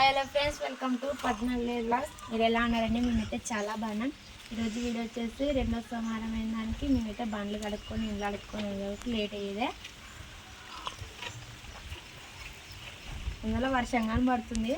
Hi hello friends welcome to పద్నాలుగు blogs మీరు ఎలా ఉన్నారండి? మేమైతే చాలా బాగున్నాం. ఈరోజు వీడియో వచ్చేసి రెండో సోమవారం అయిన దానికి మేమైతే బండ్లు కడుక్కొని ఇల్లు కడుక్కొని వెళ్ళేవరకు లేట్ అయ్యేదే. ఇందులో వర్షంగానే పడుతుంది.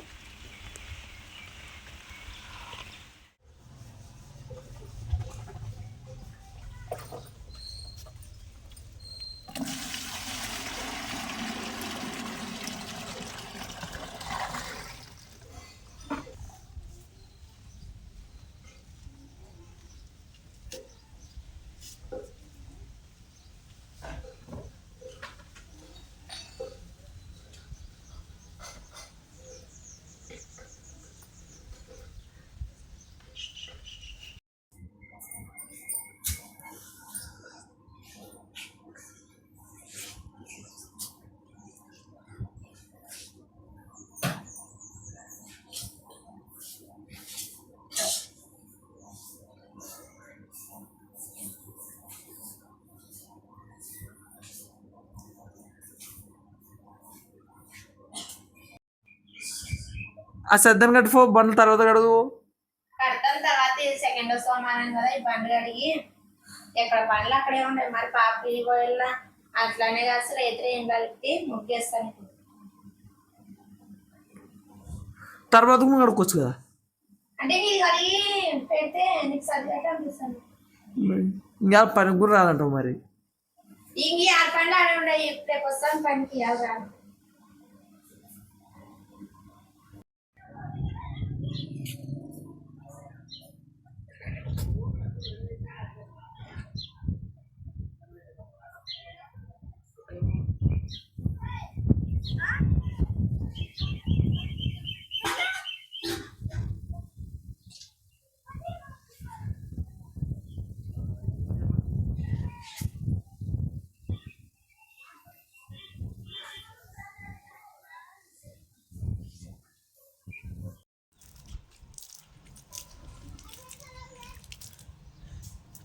ఆ సద్దన్ గట్టి ఫో బండ్ల తర్వాత కడుగు. కడతాం తర్వాత సెకండ్ సోమవారం కదా ఈ బండ్లు కడిగి ఎక్కడ బండ్లు అక్కడే ఉంటాయి మరి పాపి పోయిల్లా అట్లానే అసలు ఎదురు ఏం కలిపి ముగ్గేస్తాను తర్వాత కూడా కడుక్కోవచ్చు కదా. అంటే నీకు కడిగి పెడితే నీకు సర్దినట్టు అనిపిస్తుంది. ఇంకా పని కూడా రాదంటావు మరి. ఇంక ఈ ఆరు పండ్లు ఆడే ఉన్నాయి రేపు వస్తాను పనికి అది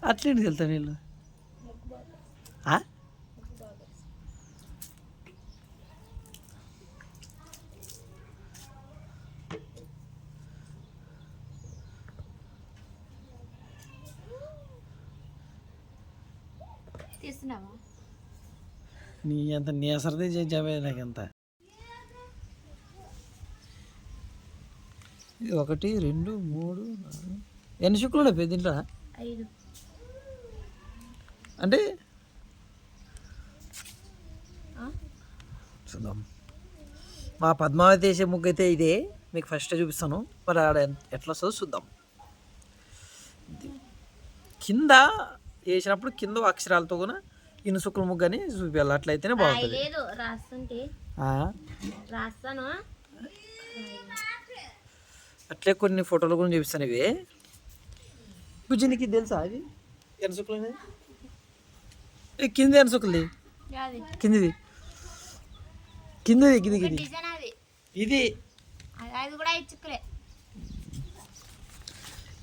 అట్లేంటి వెళ్తా నీళ్ళు నీ అంత నీసరదే చేసావే నాకంత? ఇది ఒకటి రెండు మూడు నాలుగు. ఎన్ని పెద్ద దీంట్లో ఐదు. అంటే? చూద్దాం. మా పద్మావతి వేసే ముగ్గు అయితే ఇదే. మీకు ఫస్ట్ చూపిస్తాను. మరి ఆడ ఎట్లా వస్తుందో చూద్దాం. కింద వేసినప్పుడు కింద అక్షరాలతో కూడా ఇన్ని శుక్ల ముగ్గు అని చూపించాలి అట్లయితేనే బాగుంటుంది. అట్లే కొన్ని ఫోటోలు కూడా చూపిస్తాను ఇవి. బుజ్జినికి తెలుసా అవి ఎన్ని శుక్లు అనేది కింద అది కిందిది. కిందది కింది కింది. ఇది.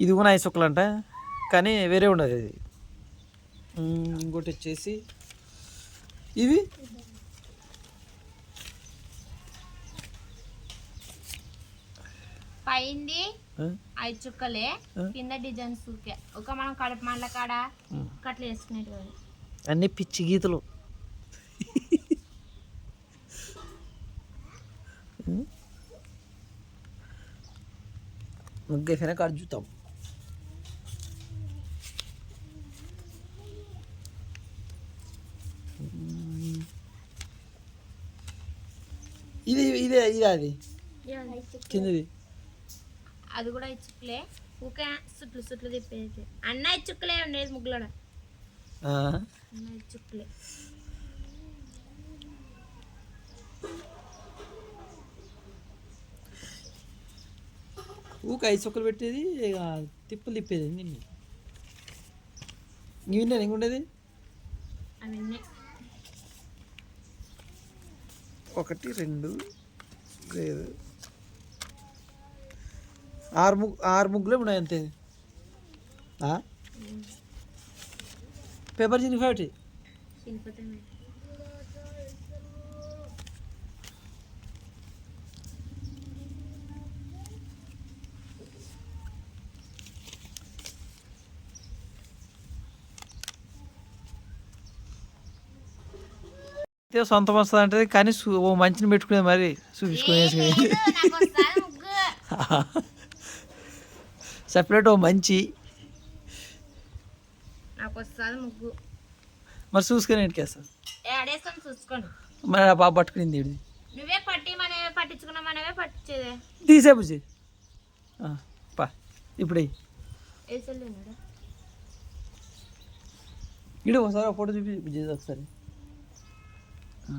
ఇది కూడా ఐదు శుక్లు అంట కానీ వేరే ఉండదు ఇది. ఇంకోటి వచ్చేసి ఇవి. పైంది? ఐదు చుక్కలే? కింద డిజైన్ సూకే. ఒక మనం కడుపు మండల కాడ. కట్లు వేసుకునేటివి అన్ని పిచ్చి గీతలు. ఉమ్. ముగ్గు అయిపోయినా కాడ చూద్దాం. ఇది ఇదే ఇదే అది. కిందది. అది కూడా ఇచ్చుకులే ఊకే సుట్లు సుట్లు తిప్పేది. అన్న ఇచ్చుకులే ఉండేది ముగ్గులోడ. ఊక ఐదు చొక్కలు పెట్టేది ఇక తిప్పులు తిప్పేది నిన్ను ఇంకుండేది అవన్నీ ఒకటి రెండు లేదు. ఆరు ముగ్గు ఆరు ముగ్గులే ఉన్నాయి అంతే? పేపర్ చిన్న ఒకటి సొంత సొంతం వస్తుంది అంటే కానీ ఓ మంచిని పెట్టుకునేది మరి చూపించుకునేసి సపరేట్ ఓ మంచి. వస్తుంది ముగ్గు. మరి చూసుకొని ఇంటికేస్తాను ఏడేసుకొని చూసుకోండి. మరి ఆ పాప పట్టుకునింది ఇది నువ్వే పట్టి మనవే పట్టించుకున్నాం మనవే పట్టించేదే తీసే బుజ్జి ఆ, పా ఇప్పుడు ఇడు ఒకసారి ఒక ఫోటో చూపి బుజ్జి ఒకసారి. ఆ.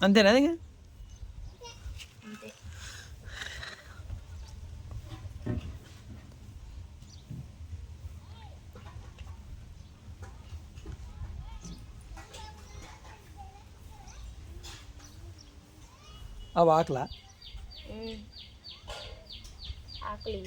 అంతేనా అది అంతే ఆ వాకలా ఆకలి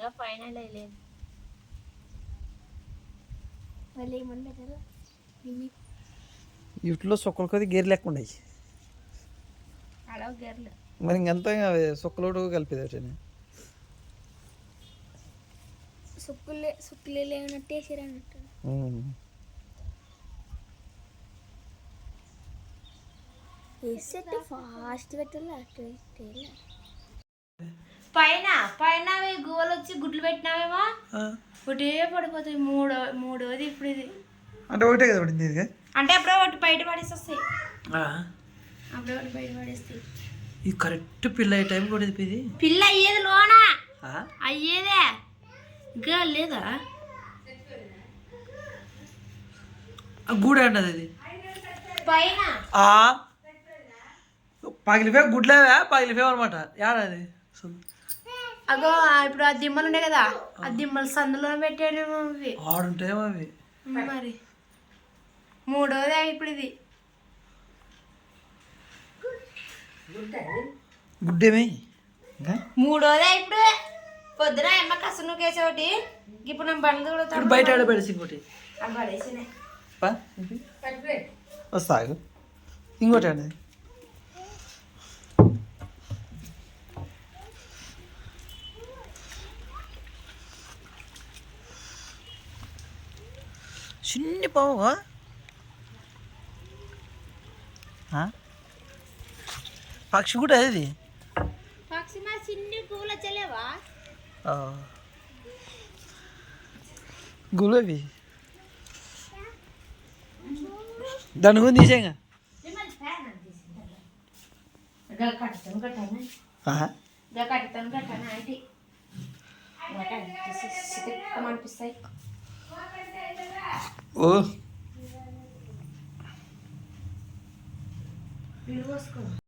ఇంకా ఫైనల్ అయ్యలేదు. మళ్ళీ ఏమని పెట్టారు వీటిలో సొక్కలు కొద్ది గేర్ ఉన్నాయి అలా గర్లు మరి ఇంకంతా సొక్కలోడు కలిపేదటనే సుక్కులే సుక్కులే లేనట్టు వేసారు అన్నట్టు. వేసేట్టు ఫాస్ట్ పెట్టాలి? అటు పైన పైన గువ్వలు వచ్చి గుడ్లు పెట్టినావేమో? ఒకటే పడిపోతాయి మూడో మూడోది ఇప్పుడు ఇది అంటే ఒకటే కదా పడింది ఇది? అంటే అప్పుడే ఒకటి బయట పడేసి వస్తాయి అప్పుడే ఒకటి బయట పడేస్తాయి. ఇది కరెక్ట్ పిల్ల అయ్యే టైం కూడా ఇది పిల్ల అయ్యేది లోన? అయ్యేదే? ఇంకా లేదా? గూడే అన్నది అది. పైన. ఆ. పగిలిపోయా గుడ్లేవా పగిలిపోయావు అనమాట ఏడాది అగో ఇప్పుడు ఆ దిమ్మలు ఉన్నాయి కదా ఆ దిమ్మలు సందులో పెట్టానేమో ఇవి ఆడుంటాయేమో అవి. మరి మూడోదే ఇప్పుడు ఇది. గుడ్డేమే? ఇంకా? మూడోదే ఇప్పుడు. పొద్దున అమ్మ కసు నూకేసే ఒకటి. ఇప్పుడు నేను బండి కూడా బయట ఆడబెడసి ఇంకోటి. అవి వస్తా. ఇంకోటి అండి చిన్ని పావు పక్షి కూడా అది పక్షి మా చిన్ని పువ్వులు వచ్చలేవా గులాబీ దాని గురించి తీసేగా కట్టుతాను కట్టాను కట్టుతాను కట్టాను O. Bir baskı.